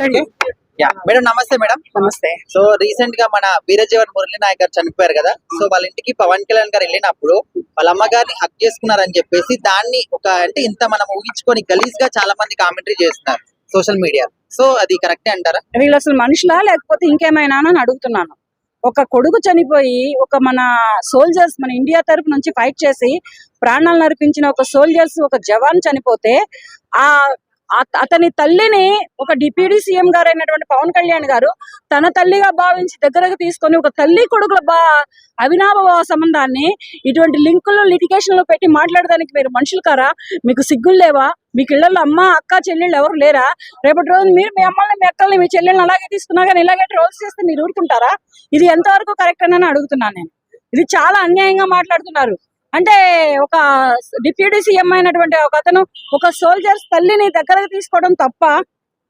Madam నమస్తే madam. నమస్తే. So రీసెంట్గా మన వీరజీవన్ మురళి నాయక్ గారు చనిపోయారు కదా. సో వాళ్ళ ఇంటికి పవన్ కళ్యాణ్ గారు వెళ్ళినప్పుడు వాళ్ళ అమ్మగారిని హక్ చేసుకున్నారని చెప్పేసి దాన్ని ఒక అంటే ఇంత మనం ఊహించుకొని గలీజ్గా చాలా మంది కామెంటరీ చేస్తున్నారు సోషల్ మీడియా సో అది కరెక్టే అంటారా? వీళ్ళు అసలు మనుషులా లేకపోతే ఇంకేమైనా అని అడుగుతున్నాను. ఒక కొడుకు చనిపోయి ఒక మన సోల్జర్స్ మన ఇండియా తరపు నుంచి ఫైట్ చేసి ప్రాణాలు నరిపించిన ఒక సోల్జర్స్ ఒక జవాన్ చనిపోతే ఆ అతని తల్లిని ఒక డిప్యూటీ సీఎం గారు అయినటువంటి పవన్ కళ్యాణ్ గారు తన తల్లిగా భావించి దగ్గరకు తీసుకొని ఒక తల్లి కొడుకుల బా అవినాభావ సంబంధాన్ని ఇటువంటి లింకులు లిటిగేషన్లు పెట్టి మాట్లాడడానికి మీరు మనుషులు కారా? మీకు సిగ్గులు లేవా? మీకు ఇళ్ళల్లో అమ్మ అక్క చెల్లెళ్ళు ఎవరు లేరా? రేపటి రోజు మీరు మీ అమ్మల్ని మీ అక్కల్ని మీ చెల్లెల్ని అలాగే తీసుకున్నా కానీ ఇలాగే ట్రోల్స్ చేస్తే మీరు ఊరుకుంటారా? ఇది ఎంతవరకు కరెక్ట్ అని అడుగుతున్నాను నేను. ఇది చాలా అన్యాయంగా మాట్లాడుతున్నారు. అంటే ఒక డిప్యూటీ సీఎం అయినటువంటి ఒక అతను ఒక సోల్జర్స్ తల్లిని దగ్గరకు తీసుకోవడం తప్ప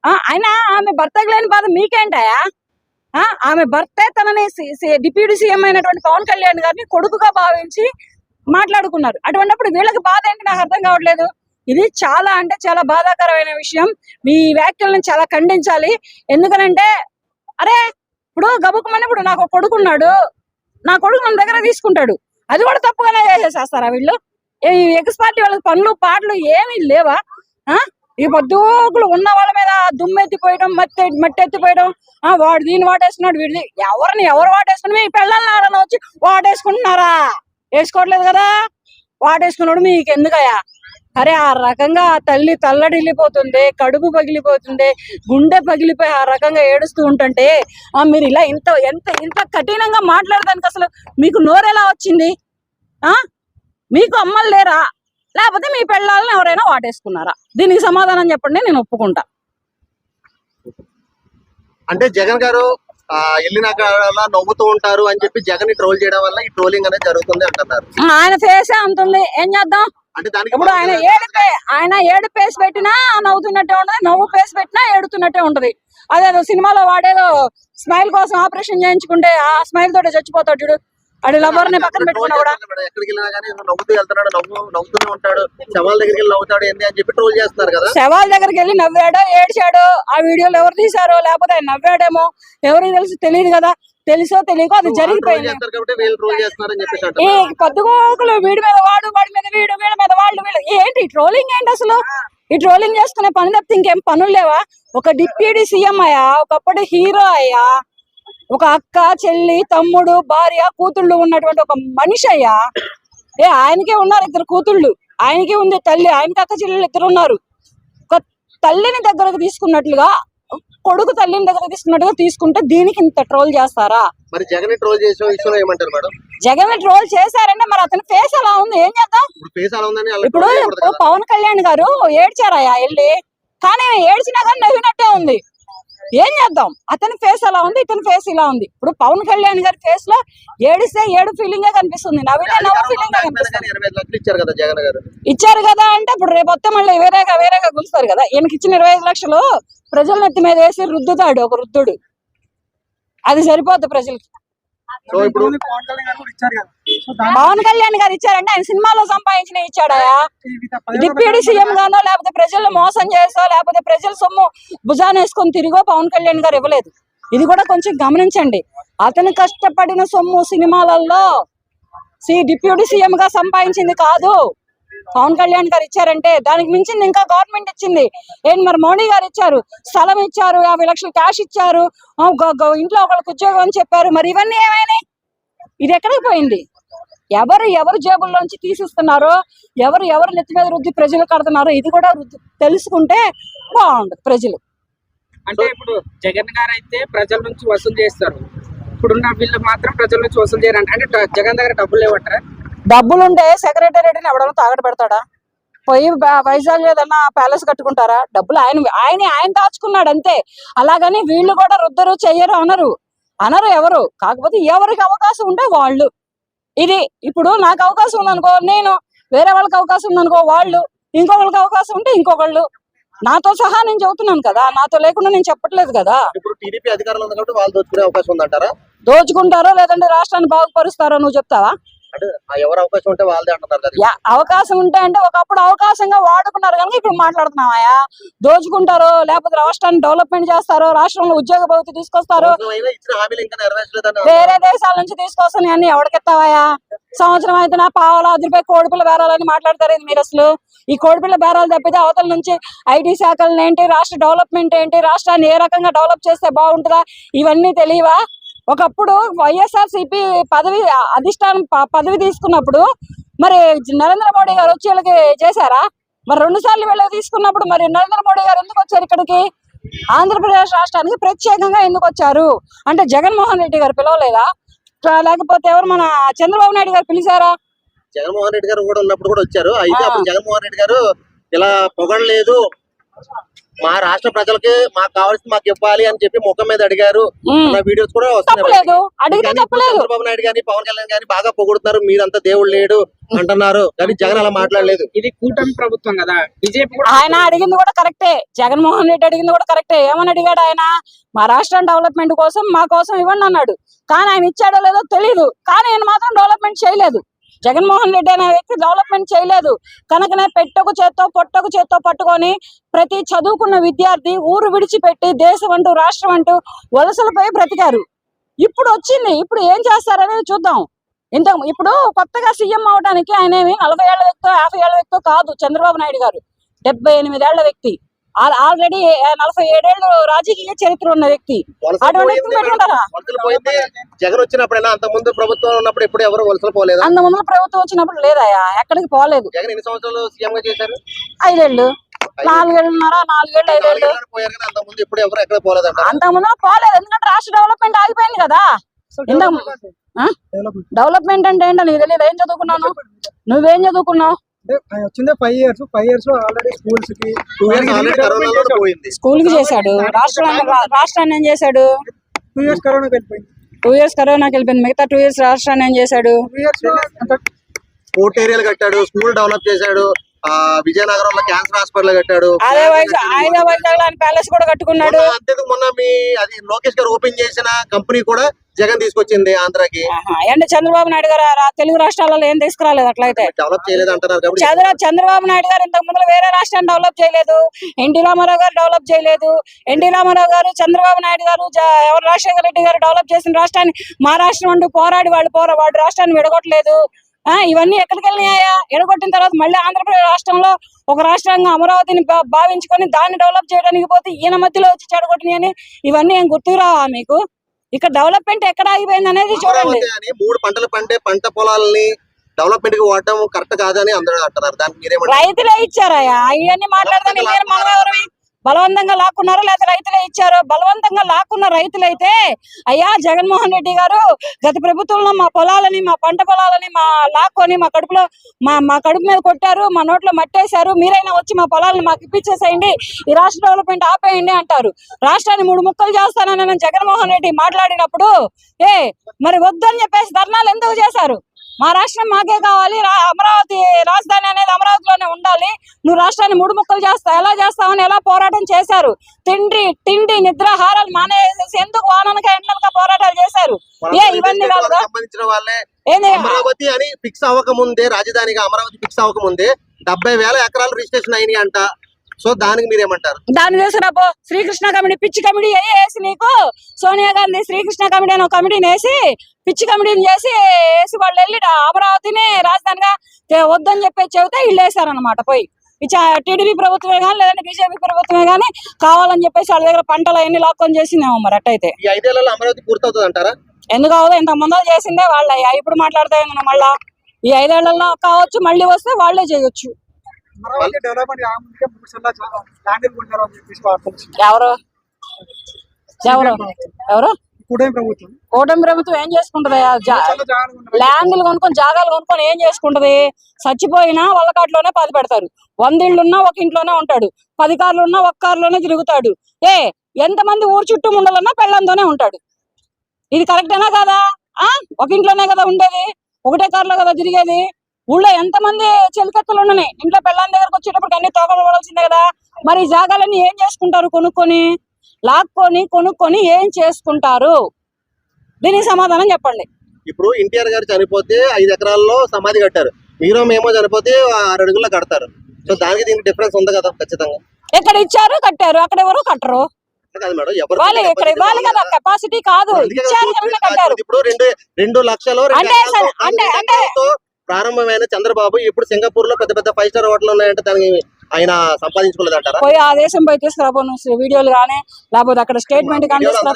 ఆ, అయినా ఆమె భర్తకు లేని బాధ మీకేంటాయా ఆ, ఆమె భర్తే తనని డిప్యూటీ సీఎం అయినటువంటి పవన్ కళ్యాణ్ గారిని కొడుకుగా భావించి మాట్లాడుకున్నారు. అటువంటిప్పుడు వీళ్ళకి బాధ ఏంటి? నాకు అర్థం కావట్లేదు. ఇది చాలా అంటే చాలా బాధాకరమైన విషయం. మీ వ్యాఖ్యలను చాలా ఖండించాలి. ఎందుకనంటే అరే ఇప్పుడు గబుకమని ఇప్పుడు నాకు ఒక కొడుకున్నాడు. నా కొడుకు మన దగ్గర తీసుకుంటాడు. అది కూడా తప్పుగానే చేసేస్తారా వీళ్ళు? ఈ ఎక్స్ పార్టీ వాళ్ళకి పనులు పాటలు ఏమీ లేవా? ఆ? ఈ పొద్దుకులు ఉన్న వాళ్ళ మీద దుమ్మెత్తిపోయడం మట్టి మట్టి ఎత్తిపోయడం ఆ వాడు దీన్ని వాటేస్తున్నాడు వీడిది ఎవరిని ఎవరు వాటేసుకుని మీ పిల్లల్ని ఆడన వచ్చి వాటేసుకుంటున్నారా? వేసుకోవట్లేదు కదా? వాటేసుకున్నాడు మీకు ఎందుకయ్యా అరే ఆ రకంగా ఆ తల్లి తల్లడిల్లిపోతుంది కడుపు పగిలిపోతుంది గుండె పగిలిపోయి ఆ రకంగా ఏడుస్తూ ఉంటుంటే ఆ మీరు ఇలా ఇంత ఎంత ఇంత కఠినంగా మాట్లాడడానికి అసలు మీకు నోరెలా వచ్చింది? ఆ? మీకు అమ్మలు లేరా? లేకపోతే మీ పెళ్ళాలని ఎవరైనా వాటేసుకున్నారా? దీనికి సమాధానం చెప్పండి నేను ఒప్పుకుంటా. అంటే జగన్ గారు వెళ్ళినాక నవ్వుతూ ఉంటారు అని చెప్పి జగన్ ట్రోల్ చేయడం వల్ల ఈ ట్రోలింగ్ అనేది జరుగుతుంది అంటున్నారు. ఆయన ఫేసే అంతుంది. ఏం చేద్దాం? అంటే దానికి ఇప్పుడు ఆయన ఏడుపే ఆయన ఏడు పేస్ పెట్టినా నవ్వుతున్నట్టే ఉంటది నవ్వు పేస్ పెట్టినా ఏడుతున్నట్టే ఉంటది. అదేదో సినిమాలో వాడేదో స్మైల్ కోసం ఆపరేషన్ చేయించుకుంటే ఆ స్మైల్ తోటి చచ్చిపోతాడు చూడు. అడి లవర్ని పక్కన పెట్టుకున్నా కూడా. ఎక్కడికి వెళ్ళినా కానీ ఏదో నవ్వుతూ వెళ్తున్నాడు నవ్వు నవ్వుతూనే ఉంటాడు. శవాల దగ్గరికి వెళ్ళి నవ్వుతాడు ఏంది అని చెప్పి ట్రోల్ చేస్తున్నారు కదా. శవాల దగ్గరికి వెళ్ళి నవ్వాడో ఏడ్చాడో ఆ వీడియోలు ఎవరు తీశారో లేకపోతే ఆయన నవ్వాడేమో ఎవరికి తెలుసు తెలియదు కదా. తెలుసో తెలియకో అది జరిగిపోయింది. ఈ పొద్దుగోకులు వీడి మీద వాడు వాడి మీద వీడు వీడి మీద వాళ్ళు వీళ్ళు. ఏంటి ట్రోలింగ్ ఏంటి అసలు? ఈ ట్రోలింగ్ చేసుకునే పని తప్పితే ఇంకేం పనులు లేవా? ఒక డిప్యూటీ సీఎం అయ్యా ఒకప్పటి హీరో అయ్యా ఒక అక్క చెల్లి తమ్ముడు భార్య కూతుళ్ళు ఉన్నటువంటి ఒక మనిషి అయ్యా. ఏ ఆయనకే ఉన్నారు ఇద్దరు కూతుళ్ళు. ఆయనకే ఉంది తల్లి ఆయనకి అక్క చెల్లెలు ఇద్దరు ఉన్నారు. ఒక తల్లిని దగ్గరకు తీసుకున్నట్లుగా కొడుకు తల్లిని దగ్గరకు తీసుకున్నట్టుగా తీసుకుంటే దీనికి ఇంత ట్రోల్ చేస్తారా? మరి జగన్ ట్రోల్ చేసే విషయంలో ఏమంటారు మేడం? జగన్ ట్రోల్ చేశారంటే మరి అతని ఫేస్ అలా ఉంది? ఏం చేద్దాం? ఇప్పుడు. పవన్ కళ్యాణ్ గారు ఏడ్చారయ్యా వెళ్ళి. కానీ ఏడ్చినా కానీ నవ్వినట్టే ఉంది. ఏం చేద్దాం? అతని ఫేస్ అలా ఉంది ఇతని ఫేస్ ఇలా ఉంది. ఇప్పుడు పవన్ కళ్యాణ్ గారి ఫేస్లో ఏడిస్తే ఏడు ఫీలింగ్గా కనిపిస్తుంది. ఇచ్చారు కదా అంటే ఇప్పుడు రేపు వస్తే మళ్ళీ వేరేగా వేరేగా గులుస్తారు కదా. ఈయనకి ఇచ్చిన ఇరవై ఐదు లక్షలు ప్రజల నెత్తి మీద వేసి రుద్దుతాడు ఒక రుద్దుడు అది సరిపోద్ది ప్రజలకి. సో ఇప్పుడు పవన్ కళ్యాణ్ గారు ఇచ్చారంటే ఆయన సినిమాలో సంపాదించిన ఇచ్చాడయా డిప్యూటీ సీఎం గానో లేకపోతే ప్రజలు మోసం చేసో లేకపోతే ప్రజల సొమ్ము భుజాన వేసుకొని తిరిగో పవన్ కళ్యాణ్ గారు ఇవ్వలేదు. ఇది కూడా కొంచెం గమనించండి. అతను కష్టపడిన సొమ్ము సినిమాలలో సి డిప్యూటీ సీఎం గా సంపాదించింది కాదు. పవన్ కళ్యాణ్ గారు ఇచ్చారంటే దానికి మించింది ఇంకా గవర్నమెంట్ ఇచ్చింది. ఏంటి మరి మోడీ గారు ఇచ్చారు? స్థలం ఇచ్చారు యాభై లక్షలు క్యాష్ ఇచ్చారు. గ- ఇంట్లో ఒకళ్ళకి ఉద్యోగం అని చెప్పారు. మరి ఇవన్నీ ఏమైనాయి ఇది ఎక్కడికి పోయింది? ఎవరు ఎవరు జేబుల్లోంచి తీసిస్తున్నారో ఎవరు ఎవరు నెత్తి మీద రుద్ది ప్రజలు కడుతున్నారో ఇది కూడా తెలుసుకుంటే బాగుండదు ప్రజలు. అంటే ఇప్పుడు జగన్ గారు అయితే ప్రజల నుంచి వసూలు చేస్తారు. ఇప్పుడున్న వీళ్ళు మాత్రం ప్రజల నుంచి వసూలు చేయాలంటే అంటే జగన్ దగ్గర డబ్బులు లేవట్రా? డబ్బులుంటే సెక్రటేరియట్ని ఎవడన్నా తాగట పెడతాడా? పోయి వైజాగ్ ఏదన్నా ప్యాలెస్ కట్టుకుంటారా? డబ్బులు ఆయన ఆయన ఆయన దాచుకున్నాడు అంతే. అలాగని వీళ్ళు కూడా రుద్దరు చెయ్యరు అనరు. అనరు ఎవరు? కాకపోతే ఎవరికి అవకాశం ఉంటే వాళ్ళు. ఇది ఇప్పుడు నాకు అవకాశం ఉందనుకో నేను వేరే వాళ్ళకి అవకాశం ఉందనుకో వాళ్ళు. ఇంకొకరికి అవకాశం ఉంటే ఇంకొకళ్ళు. నాతో సహా నేను చెబుతున్నాను కదా నాతో లేకుండా నేను చెప్పట్లేదు కదా. ఇప్పుడు టీడీపీ అధికారంలో ఉంది కాబట్టి వాళ్ళు దోచుకునే అవకాశం ఉందంటారా? దోచుకుంటారో లేదంటే రాష్ట్రాన్ని బాగుపరుస్తారో నువ్వు చెప్తావా? అంటే ఎవరు అవకాశం ఉంటే వాళ్ళదే అంటున్నారు కదా. అవకాశం ఉంటే అంటే ఒకప్పుడు అవకాశంగా వాడుకున్నారు కనుక ఇప్పుడు మాట్లాడుతున్నామయ్యా. దోచుకుంటారు లేకపోతే రాష్ట్రాన్ని డెవలప్మెంట్ చేస్తారు రాష్ట్రంలో ఉద్యోగ భవిత తీసుకొస్తారు వేరే దేశాల నుంచి తీసుకొస్తాను అన్ని ఎవడికెత్తావయ్యా? సంవత్సరం అయితే నా పావులు అది రూపాయి కోడిపిల్ల బేరాలని మాట్లాడతారు ఇది మీరు అసలు. ఈ కోడిపిల్ల బేరాలు తప్పితే అవతల నుంచి ఐటీ శాఖలను ఏంటి రాష్ట్ర డెవలప్మెంట్ ఏంటి రాష్ట్రాన్ని ఏ రకంగా డెవలప్ చేస్తే బాగుంటుందా? ఇవన్నీ తెలియవా? ఒకప్పుడు వైఎస్ఆర్ సిపి పదవి అధిష్టానం పదవి తీసుకున్నప్పుడు మరి నరేంద్ర మోడీ గారు వచ్చి వీళ్ళకి చేశారా? మరి రెండు సార్లు వీళ్ళకి తీసుకున్నప్పుడు మరి నరేంద్ర మోడీ గారు ఎందుకు వచ్చారు ఇక్కడికి? ఆంధ్రప్రదేశ్ రాష్ట్రానికి ప్రత్యేకంగా ఎందుకు వచ్చారు? అంటే జగన్మోహన్ రెడ్డి గారు పిలవలేదా? లేకపోతే ఎవరు మన చంద్రబాబు నాయుడు గారు పిలిచారా? జగన్మోహన్ రెడ్డి గారు కూడా ఉన్నప్పుడు కూడా వచ్చారు. అయితే. అప్పుడు జగన్మోహన్ రెడ్డి గారు ఇలా పొగడలేదు. మా రాష్ట్ర ప్రజలకి మాకు కావాల్సింది మాకు ఇవ్వాలి అని చెప్పి ముఖం మీద అడిగారు. వీడియోస్ కూడా వస్తున్నాయి చంద్రబాబు నాయుడు గాని పవన్ కళ్యాణ్ గాని బాగా పొగుడుతున్నారు. మీరంతా దేవుడు లేడు అంటున్నారు. కానీ జగన్ అలా మాట్లాడలేదు. ఇది కూటమి ప్రభుత్వం కదా. బీజేపీ కూడా ఆయన అడిగింది కూడా కరెక్టే. జగన్మోహన్ రెడ్డి అడిగింది కూడా కరెక్టే. ఏమని అడిగాడు ఆయన? మా రాష్ట్రం డెవలప్మెంట్ కోసం మా కోసం ఇవ్వండి అన్నాడు. కానీ ఆయన ఇచ్చాడో లేదో తెలియదు కానీ ఆయన మాత్రం డెవలప్మెంట్ చేయలేదు. జగన్మోహన్ రెడ్డి అనే వ్యక్తి డెవలప్మెంట్ చేయలేదు. కనుకనే పెట్టకు చేత్తో పొట్టకు చేత్తో పట్టుకొని ప్రతి చదువుకున్న విద్యార్థి ఊరు విడిచిపెట్టి దేశం అంటూ రాష్ట్రం అంటూ వలసలపై బ్రతికారు. ఇప్పుడు వచ్చింది. ఇప్పుడు ఏం చేస్తారనేది చూద్దాం. ఇంత ఇప్పుడు కొత్తగా సీఎం అవడానికి ఆయన ఏమి నలభై ఏళ్ళ వ్యక్తో యాభై ఏళ్ళ వ్యక్తో కాదు చంద్రబాబు నాయుడు గారు. డెబ్బై ఎనిమిదేళ్ళ వ్యక్తి. ఆల్రెడీ నలభై ఏడేళ్ళు రాజకీయ చరిత్ర ఉన్న వ్యక్తి. జగన్ వచ్చినప్పుడైనా అంత ముందు ప్రభుత్వం ఉన్నప్పుడు ఎప్పుడు ఎవరు వలసలు పోలేదా? అంత ముందు ప్రభుత్వం వచ్చినప్పుడు లేదయా ఎక్కడికి పోలేదు. జగన్ ఎన్ని సంవత్సరాలు సీఎం గా చేశారు? ఐదేళ్ళు. నాలుగేళ్ళున్నారా నాలుగేళ్ళు ఎవరు ఎక్కడ పోలేదంట అంత ముందు పోలేదు. ఎందుకంటే రాష్ట్ర డెవలప్మెంట్ ఆగిపోయింది కదా. డెవలప్మెంట్ అంటే ఏంటో నీకు తెలియదు ఏం చదువుకున్నాను నువ్వేం చదువుకున్నావు? ఆయన వచ్చిందే ఫైవ్ ఇయర్స్ ఫైవ్ ఇయర్స్లో ఆల్రెడీ స్కూల్స్కి స్కూల్కి చేశాడు. రాష్ట్రాన్ని ఏం చేశాడు? టూ ఇయర్స్ కరోనా వెళ్ళిపోయింది. టూ ఇయర్స్ కరోనాకి వెళ్ళిపోయింది. మిగతా టూ ఇయర్స్ రాష్ట్రాన్ని ఏం చేశాడు? టూ ఇయర్స్ ఏరియాలు కట్టాడు స్కూల్ డెవలప్ చేశాడు విజయనగరంలో క్యాన్సర్ హాస్పిటల్ కట్టాడు. అదే వైజాగ్ అని ప్యాలెస్ కూడా కట్టుకున్నాడు. మొన్న మీ అది లోకేష్ గారు ఓపెన్ చేసిన కంపెనీ కూడా జగన్ తీసుకొచ్చింది ఆంధ్రాకి. అంటే చంద్రబాబు నాయుడు గారు తెలుగు రాష్ట్రాలలో ఏం తీసుకురాలేదు అట్లయితే? డెవలప్ చేయలేదు అంటున్నారు చంద్ర చంద్రబాబు నాయుడు గారు ఇంతకు ముందు వేరే రాష్ట్రాన్ని డెవలప్ చేయలేదు. ఎన్టీ రామారావు గారు డెవలప్ చేయలేదు. ఎన్టీ రామారావు గారు చంద్రబాబు నాయుడు గారు ఎవరు రాజశేఖర రెడ్డి గారు డెవలప్ చేసిన రాష్ట్రాన్ని మా రాష్ట్రం అంటూ పోరాడి వాళ్ళు పోరా వాడి రాష్ట్రాన్ని విడగొట్టలేదు. ఇవన్నీ ఎక్కడికి వెళ్ళినాయా ఎడగొట్టిన తర్వాత మళ్ళీ ఆంధ్రప్రదేశ్ రాష్ట్రంలో ఒక రాష్ట్రంగా అమరావతిని భావించుకొని దాన్ని డెవలప్ చేయడానికి పోతే ఈయన మధ్యలో వచ్చి చెడగొట్టినాయని ఇవన్నీ ఏం గుర్తుకురావా మీకు? ఇక్కడ డెవలప్మెంట్ ఎక్కడ ఆగిపోయింది అనేది చూడండి. మూడు పంటలు పండే పంట పొలాలని డెవలప్మెంట్కి కరెక్ట్ కాదని అందరూ అంటున్నారు. దానికి మీరేమంటారు? రైతులే ఇచ్చారయ్యా. ఇవన్నీ ఎవరివి బలవంతంగా లాక్కున్నారో లేకపోతే రైతులే ఇచ్చారో బలవంతంగా లాక్కున్న రైతులైతే అయ్యా జగన్మోహన్ రెడ్డి గారు గత ప్రభుత్వంలో మా పొలాలని మా పంట పొలాలని మా లాక్కొని మా కడుపులో మా మా కడుపు మీద కొట్టారు మా నోట్లో మట్టేశారు మీరైనా వచ్చి మా పొలాలను మాకు ఇప్పించేసేయండి ఈ రాష్ట్ర డెవలప్మెంట్ ఆపేయండి అంటారు. రాష్ట్రాన్ని మూడు ముక్కలు చేస్తానని జగన్మోహన్ రెడ్డి మాట్లాడినప్పుడు ఏ మరి వద్దని చెప్పేసి ధర్నాలు ఎందుకు చేశారు? మా రాష్ట్రం మాకే కావాలి. అమరావతి రాజధాని అనేది అమరావతిలోనే ఉండాలి. నువ్వు రాష్ట్రాన్ని మూడు ముక్కలు చేస్తావు ఎలా చేస్తావని ఎలా పోరాటం చేశారు? తిండి తిండి నిద్రాహారాలు మానేసేసి ఎందుకు వాననక ఎండనక పోరాటాలు చేశారు? ఏ ఇవన్నీ కాదుగా అమరావతి అని ఫిక్స్ అవ్వక ముందే రాజధానిగా అమరావతి ఫిక్స్ అవ్వక ముందే డెబ్బై వేల ఎకరాలు రిజిస్ట్రేషన్ అయినాయి అంట సో దానికి మీరేమంటారు? దాన్ని తీసుకురాపో శ్రీకృష్ణ కమిటీ పిచ్చి కమిటీ వేసి నీకు? సోనియా గాంధీ శ్రీకృష్ణ కమిటీ అని ఒక కమిటీని వేసి పిచ్చి కమిటీని చేసి వేసి వాళ్ళు వెళ్ళి అమరావతిని రాజధానిగా వద్దని చెప్పి చెబితే వీళ్ళు వేసారనమాట పోయి. టీడీపీ ప్రభుత్వమే కానీ లేదంటే బీజేపీ ప్రభుత్వమే కానీ కావాలని చెప్పేసి వాళ్ళ దగ్గర పంటలు అవన్నీ లాక్కొని చేసిందేమో మరి అట్టయితే. ఈ ఐదేళ్ళలో అమరావతి పూర్తవుతుంది అంటారా ఎందుకు అవదో ఇంత ముందర చేసిందే వాళ్ళయ్యా ఇప్పుడు మాట్లాడితే మనం మళ్ళా? ఈ ఐదేళ్ళలో కావచ్చు మళ్ళీ వస్తే వాళ్ళే చేయొచ్చు. అమరావతి డెవలప్మెంట్ కాకముందుకే మూడు సార్లు ల్యాండ్ కొంటారు అని చెప్పేసి వార్తలు వచ్చినాయి. ఎవరు? ఎవరు? ఎవరు? కూటమి ప్రభుత్వం. కూటమి ప్రభుత్వం ఏం ఉన్నారు. ల్యాండ్లు కొనుక్కొని జాగాలు కొనుక్కొని ఏం చేసుకుంటది? చచ్చిపోయినా వాళ్ళ కాటిలోనే పది పెడతారు. వంద ఇళ్ళున్నా ఒక ఇంట్లోనే ఉంటాడు. పది కార్లు ఉన్నా ఒక కారులోనే తిరుగుతాడు. ఏ ఎంతమంది ఊరు చుట్టూ ఉండాలన్నా పెళ్ళంతోనే ఉంటాడు. ఇది కరెక్టేనా కాదా? ఆ? ఒక ఇంట్లోనే కదా ఉండేది. ఒకటే కారులో కదా తిరిగేది. ఊళ్ళో ఎంతమంది చెలికత్తలు ఉన్నాయి ఇంట్లో పెళ్ళాం దగ్గరకు వచ్చేటప్పుడు అన్ని తోకలు పడాల్సిందే కదా. మరి ఈ జాగాలన్నీ ఏం చేసుకుంటారు కొనుక్కొని? లాక్కొని కొనుక్కొని ఏం చేసుకుంటారు? దీనికి సమాధానం చెప్పండి. ఇప్పుడు ఎన్టీఆర్ గారు చనిపోతే ఐదు ఎకరాల్లో సమాధి కట్టారు. హీరో మేమో చనిపోతే ఆరు అడుగుల్లో కడతారు. సో దానికి దీనికి డిఫరెన్స్ ఉంది కదా ఖచ్చితంగా. ఎక్కడ ఇచ్చారు కట్టారు అక్కడ ఎవరు కట్టరు. వాళ్ళు ఇక్కడ ఇవ్వాలి కదా కెపాసిటీ కాదు. ఇచ్చారు కట్టారు? ఇప్పుడు రెండు రెండు లక్షలు అంటే అంటే- ప్రారంభమైన చంద్రబాబు ఇప్పుడు సింగపూర్లో పెద్ద పెద్ద ఫైవ్ స్టార్ హోటల్ ఉన్నాయంటే దానికి ఆయన సంపాదించుకోలేదు అంటారా పోయి ఆ దేశం పోయి తీసుకురాబో నువ్వు వీడియోలు కానీ లేకపోతే అక్కడ స్టేట్మెంట్ కానీ వీడియోలు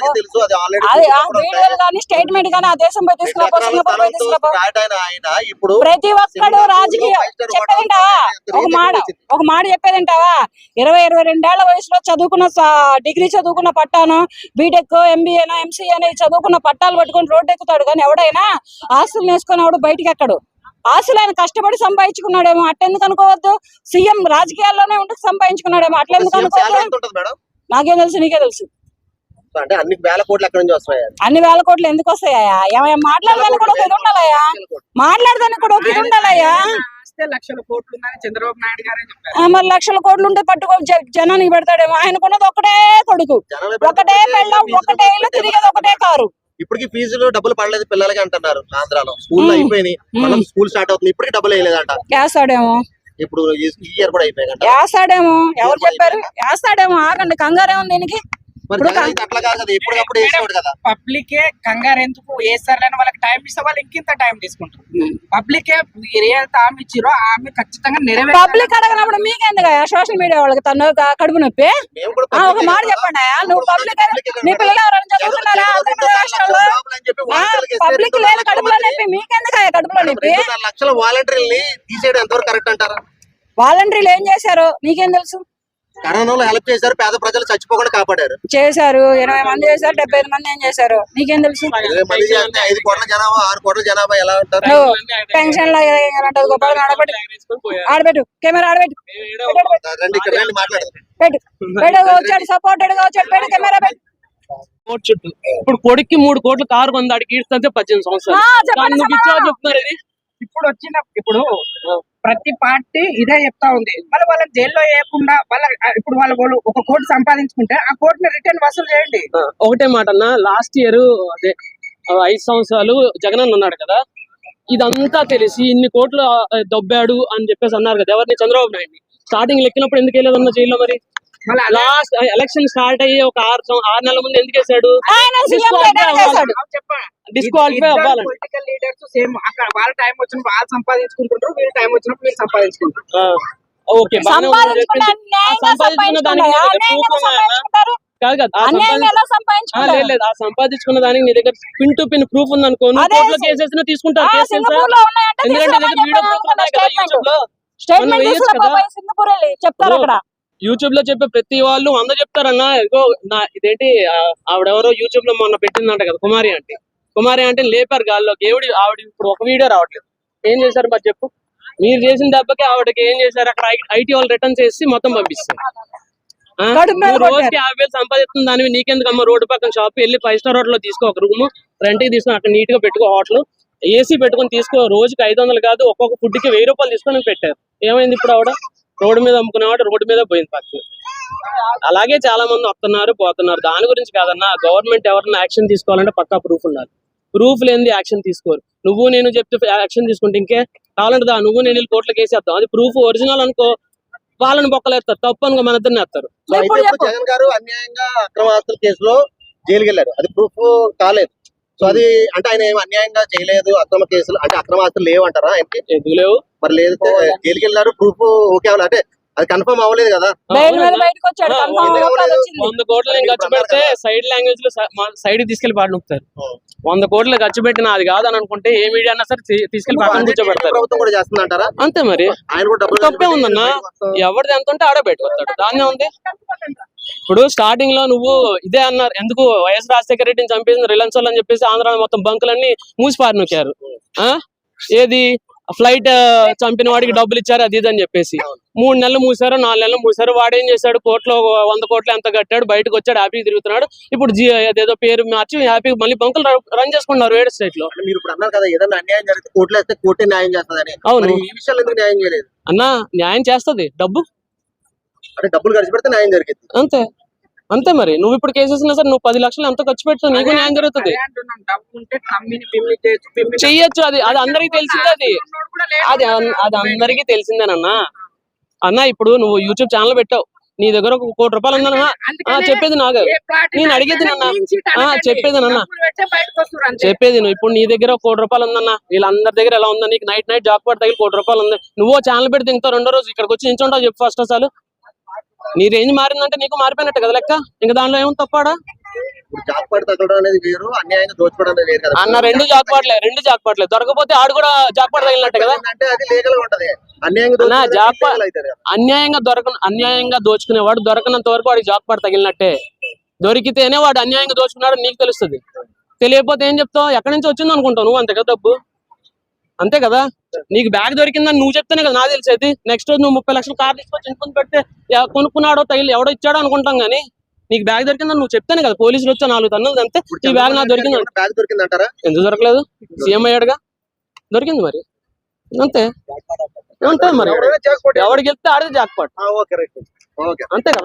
స్టేట్మెంట్ కానీ ఆ దేశం పోయి తీసుకురాబో సింగపూర్ పోయి తీసుకురాబో ఆయన ఇప్పుడు ప్రతి ఒక్కడు రాజకీయ చెప్పేదంటావా ఒక మాట ఒక మాట చెప్పేదంటావా ఇరవై ఇరవై రెండేళ్ళ వయసులో చదువుకున్న డిగ్రీ చదువుకున్న పట్టాను బీటెక్ ఎంబీఏనో ఎంసీఏ అని చదువుకున్న పట్టాలు పట్టుకొని రోడ్డు ఎక్కుతాడు కానీ ఎవడైనా ఆస్తులు నేసుకొని ఎవడు బయటికి ఎక్కడు. ఆస్తులు ఆయన కష్టపడి సంపాదించుకున్నాడేమో అట్టెందుకు అనుకోవద్దు? సీఎం రాజకీయాల్లోనే ఉండి సంపాదించుకున్నాడేమో అట్లెందుకు అనుకోవద్దు? ఎంత ఉంటుంది మేడం? నాకేం తెలుసు నీకే తెలుసు. అంటే అన్ని వేల కోట్లు ఎక్కడి నుంచి వస్తాయి అన్ని వేల కోట్లు ఎందుకు వస్తాయా? ఏమయ్యా మాట్లాడదానికి కూడా ఒక ఇది ఉండాలయ్యా మాట్లాడదానికి కూడా ఒక ఇది లక్షల కోట్లు ఉందని చంద్రబాబు నాయుడు గారే చెప్పారు. ఆ, మరి లక్షల కోట్లు ఉంటే పట్టుకో జ- జనానికి పెడతాడేమో ఆయనకున్నది ఒకటే కొడుకు. ఒకటే పెళ్ళం ఒకటే ఇల్లు తిరిగేది ఒకటే కారు. ఇప్పటికి ఫీజులు డబ్బులు పడలేదు పిల్లలకి అంటున్నారు ఆంధ్రాలో. స్కూల్ అయిపోయినాయి. మనం స్కూల్ స్టార్ట్ అవుతుంది. ఇప్పటికి డబ్బులు వేయలేదంట. వేస్తాడేమో. ఇప్పుడు ఈ ఇయర్ కూడా అయిపోయాయంట వేస్తాడేమో. ఎవరు చెప్పారు? వేస్తాడేమో. ఆగండి. కంగారేమో దీనికి? పబ్లికే కంగారు ఎందుకు? వేస్తారని వాళ్ళకి టైం ఇస్తే వాళ్ళు ఇంకింత టైం తీసుకుంటారు. పబ్లికే మీరు ఏ హామీ ఇచ్చిరో ఆ హామీ ఖచ్చితంగా నెరవేర్చాలి. పబ్లిక్ అడగనప్పుడు మీకెందుకు సోషల్ మీడియా వాళ్ళకి తను కడుపు నొప్పి? ఒక మాట. చెప్పండి నువ్వు పబ్లిక్ నీ కదా. పిల్లలు ఎవరైనా చదువుతున్నారా? పబ్లిక్ లేదు కడుపులో నొప్పి. మీకెందుకు కడుపులో నొప్పి? లక్షల వాలంటీర్ని తీసేయడం ఎంతవరకు కరెక్ట్ అంటారా? వాలంటీర్లు ఏం చేశారు? నీకేం తెలుసు? కరోనాలో హెల్ప్ చేశారు పేద ప్రజలు చచ్చిపోకుండా కాపాడారు. చేశారు. ఎనభై మంది చేశారు డెబ్బై ఐదు మంది ఏం చేశారు? నీకేం తెలుసు? ఇరవై ఐదు కోట్ల జనాభా ఆరు కోట్ల జనాభా ఎలా ఉంటారు? పెన్షన్లో ఎలాంటి గొప్ప ఆడబెట్టు. ఆడబెట్టు. కెమెరా ఆడబెట్టు. మాట్లాడదాం. పెట్టు. పెట్టు వచ్చాడు సపోర్టెడ్గా వచ్చాడు. పెట్టు కెమెరా పెట్టు. ఇప్పుడు కొడుక్కి మూడు కోట్ల కారు కొంది ఆడికి ఈడ్స్తే పద్దెనిమిది సంవత్సరాలు. చెప్తున్నారు ఇది? ఇప్పుడు వచ్చిన ఇప్పుడు ప్రతి పార్టీ ఇదే చెప్తా ఉంది. మళ్ళీ వాళ్ళని జైల్లో వేయకుండా వాళ్ళ ఇప్పుడు వాళ్ళ వాళ్ళు ఒక కోటి సంపాదించుకుంటే ఆ కోటిని రిటర్న్ వసూలు చేయండి. ఒకటే మాట అన్న లాస్ట్ ఇయర్ అదే ఐదు సంవత్సరాలు జగనన్న ఉన్నాడు కదా ఇదంతా తెలిసి ఇన్ని కోట్లు దొబ్బాడు అని చెప్పేసి అన్నారు కదా ఎవరిని? చంద్రబాబు నాయుడు స్టార్టింగ్ లెక్కినప్పుడు ఎందుకు వెళ్ళేదన్న జైల్లో మరి? లాస్ట్ ఎలక్షన్ స్టార్ట్ అయ్యి ఒక ఆరు ఆరు నెలల ముందు ఎందుకు వేసాడు డిస్క్వాలిఫై పొలిటికల్ లీడర్స్ సేమ్ అక్కడ వాళ్ళ టైం వచ్చినప్పుడు వాళ్ళు సంపాదించుకుంటుంటారు వీళ్ళ టైం వచ్చినప్పుడు వీళ్ళు సంపాదించుకుంటారు ఓకే సంపాదించుకున్న దానికి కాదు కదా లేదు ఆ సంపాదించుకున్న దానికి నీ దగ్గర పిన్ టు పిన్ ప్రూఫ్ ఉంది అనుకో కోర్టులో కేసేసినా తీసుకుంటారు ఆ, కేసు తెలుసా? సింగపూర్లో ఉన్నాయంటే ఎందుకంటే నీ దగ్గర వీడియో ప్రూఫ్ ఉన్నాయి కదా యూట్యూబ్లో. స్టేట్మెంట్ మనం వేయొచ్చు తీసుకురా కదా. బాబాయ్ సింగపూర్ వెళ్ళి చెప్తారు అక్కడ. యూట్యూబ్లో చెప్పే ప్రతి వాళ్ళు వంద చెప్తారన్నా ఇదిగో నా ఇదేంటి ఆవిడెవరో యూట్యూబ్లో మొన్న పెట్టిందంట కదా కుమారి అంటే కుమారి అంటే లేపారు గాల్లోకి ఏవిడి ఆవిడ ఇప్పుడు ఒక వీడియో రావట్లేదు. ఏం చేశారు మరి చెప్పు? మీరు చేసిన దెబ్బకి ఆవిడకి ఏం చేశారు? అక్కడ ఐటీ వాళ్ళు రిటర్న్ చేసి మొత్తం పంపిస్తారు. రోజుకి. యాభై వేలు సంపాదిస్తుంది దానివి నీకెందుకు అమ్మ రోడ్డు పక్కన షాప్ వెళ్ళి ఫైవ్ స్టార్ హోటల్లో తీసుకో ఒక రూమ్ రెంట్కి తీసుకుని అక్కడ నీట్గా పెట్టుకో హోటల్ ఏసీ పెట్టుకొని తీసుకో రోజుకి ఐదు వందలు కాదు ఒక్కొక్క ఫుడ్కి వెయ్యి రూపాయలు తీసుకొని పెట్టారు. ఏమైంది ఇప్పుడు ఆవిడ? రోడ్డు మీద అమ్ముకునేవాడు రోడ్డు మీద పోయింది పక్కన అలాగే చాలా మంది వస్తున్నారు పోతున్నారు. దాని గురించి కాదన్నా గవర్నమెంట్ ఎవరైనా యాక్షన్ తీసుకోవాలంటే పక్కా ప్రూఫ్ ఉండాలి. ప్రూఫ్ లేనిది యాక్షన్ తీసుకోరు. నువ్వు నేను చెప్తే యాక్షన్ తీసుకుంటే ఇంకే కావాలంటే దా నువ్వు నేను వెళ్ళి కోర్టులో కేసేద్దాం అది ప్రూఫ్ ఒరిజినల్ అనుకో వాళ్ళని బొక్కలేస్తారు. తప్పు అనుకో మన ఇద్దరిని వేస్తారు. జగన్ గారు అన్యాయంగా అక్రమ ఆస్తుల కేసులో జైలుకి వెళ్ళారు. అది ప్రూఫ్ కాలేదు. సో అది అంటే ఆయన ఏమి అన్యాయంగా చేయలేదు? అక్రమ కేసులు అంటే అక్రమ ఆస్తులు లేవు అంటారా ఎందుకు లేవు? మరి లేదు జైలుకి వెళ్ళారు ప్రూఫ్ ఓకే అవ్వాలి. అంటే అది కన్ఫర్మ్ అవ్వలేదు కదా? బయటకు వచ్చాడు వంద కోట్లు నేను ఖర్చు పెడితే సైడ్ లాంగ్వేజ్లో సైడ్ తీసుకెళ్ళి పాట నొక్కుతారు. వంద కోట్లు ఖర్చు పెట్టిన అది కాదని అనుకుంటే ఏ మీడియా అన్నా సరే తీ- తీసుకెళ్ళి పక్కన అంటే కూర్చోబెడతారు. ప్రభుత్వం కూడా చేస్తుంది అంటారా అంతే మరి. ఆయన కూడా డబ్బులు తప్పే ఉందన్నా. ఎవరిది ఎంత ఉంటే ఆడే పెట్టుకొస్తాడు దాన్నే ఉంది. ఇప్పుడు స్టార్టింగ్లో నువ్వు ఇదే అన్నారు. ఎందుకు వైఎస్ రాజశేఖర రెడ్డిని చంపేసిన రిలయన్స్ వాళ్ళు అని చెప్పేసి ఆంధ్ర మొత్తం బంకులన్నీ మూసి పారినొక్కారు. ఆ? ఏది? ఫ్లైట్ చంపిన వాడికి డబ్బులు ఇచ్చారు అది అని చెప్పేసి. మూడు నెలలు మూసారు నాలుగు నెలలు మూసారు. వాడు ఏం చేశాడు? కోట్లో వంద కోట్లు ఎంత కట్టాడు? బయటకు వచ్చాడు హ్యాపీగా తిరుగుతున్నాడు. ఇప్పుడు అదేదో పేరు మార్చి హ్యాపీగా మళ్ళీ బంకులు రన్ చేసుకుంటున్నారు వేరే స్టేట్లో. మీరు ఇప్పుడు అన్నారు కదా ఏదైనా అన్యాయం జరిగితే కోర్టులో వేస్తే కోర్టు న్యాయం చేస్తుందని. అవును. ఈ విషయాలు ఎందుకు న్యాయం చేయలేదు? అన్నా న్యాయం చేస్తది డబ్బు. అంటే డబ్బులు ఖర్చు పెడితే న్యాయం జరిగింది అంతే. అంతే మరి. నువ్వు ఇప్పుడు కేసెస్ సరే నువ్వు పది లక్షలు ఎంత ఖర్చు పెడతావు నీకు న్యాయం జరుగుతుంది. చెయ్యొచ్చు అది అది అందరికి తెలిసిందే అది. అది అది అందరికీ తెలిసిందేనన్నా అన్న? ఇప్పుడు నువ్వు యూట్యూబ్ ఛానల్ పెట్టావు. నీ దగ్గర ఒక కోటి రూపాయలు ఉందన్నా. చెప్పేది నాకు నేను అడిగేది నాన్న. చెప్పేది నాన్న. పెట్టే. చెప్పేది నువ్వు. ఇప్పుడు నీ దగ్గర కోటి రూపాయలు ఉందన్న. వీళ్ళందరి దగ్గర ఎలా ఉందా నీకు నైట్ నైట్ జాక్ పడి తగిలి కోటి రూపాయలు ఉంది. నువ్వు ఛానల్ పెడితే ఇంకో రెండో రోజు ఇక్కడికి వచ్చి నించుంటావు చెప్పు ఫస్ట్ అసలు నీ రేంజ్ మారిందంటే నీకు మారిపోయినట్టు కదా లెక్క? ఇంకా దాంట్లో ఏముంది తప్పాడా అనేది వేరు అన్యాయంగా దోచుకోవడం అనేది వేరు కదా. అన్న రెండు జాక్ పడలే రెండు జాక్ పడలే దొరకపోతే ఆడు కూడా జాక్ పడి తగిలినట్టే కదా? అంటే అది లీగల్గా ఉంటది. అన్యాయంగా కదా. అన్యాయంగా దొరక అన్యాయంగా దోచుకునేవాడు దొరకనంత వరకు వాడికి జాబ్ పడి తగిలినట్టే. దొరికితేనే వాడు అన్యాయంగా దోచుకున్నాడు నీకు తెలుస్తుంది. తెలియకపోతే ఏం చెప్తావు? ఎక్కడి నుంచి వచ్చింది అనుకుంటావు నువ్వు అంతే కదా డబ్బు అంతే కదా? నీకు బ్యాగ్ దొరికిందని నువ్వు చెప్తేనే కదా నాకు తెలిసేది. నెక్స్ట్ రోజు నువ్వు ముప్పై లక్షలు కార్ తీసుకొచ్చి ఇంటి ముందు పెడితే కొనుక్కున్నాడో తగిలి ఎవడో ఇచ్చాడో అనుకుంటాం కానీ నీకు బ్యాగ్ దొరికిందని నువ్వు చెప్తేనే కదా పోలీసులు వచ్చా నాలుగు తన్నులు అంతే ఈ బ్యాగ్ నాకు దొరికింది బ్యాగ్ దొరికింది అంటారా? ఎందుకు దొరకలేదు? సీఎం అయ్యాడుగా. దొరికింది మరి. అంతే. అంతే మరి? ఎవడికి వెళ్తే ఆడితే జాక్పాట్ అంతే కదా?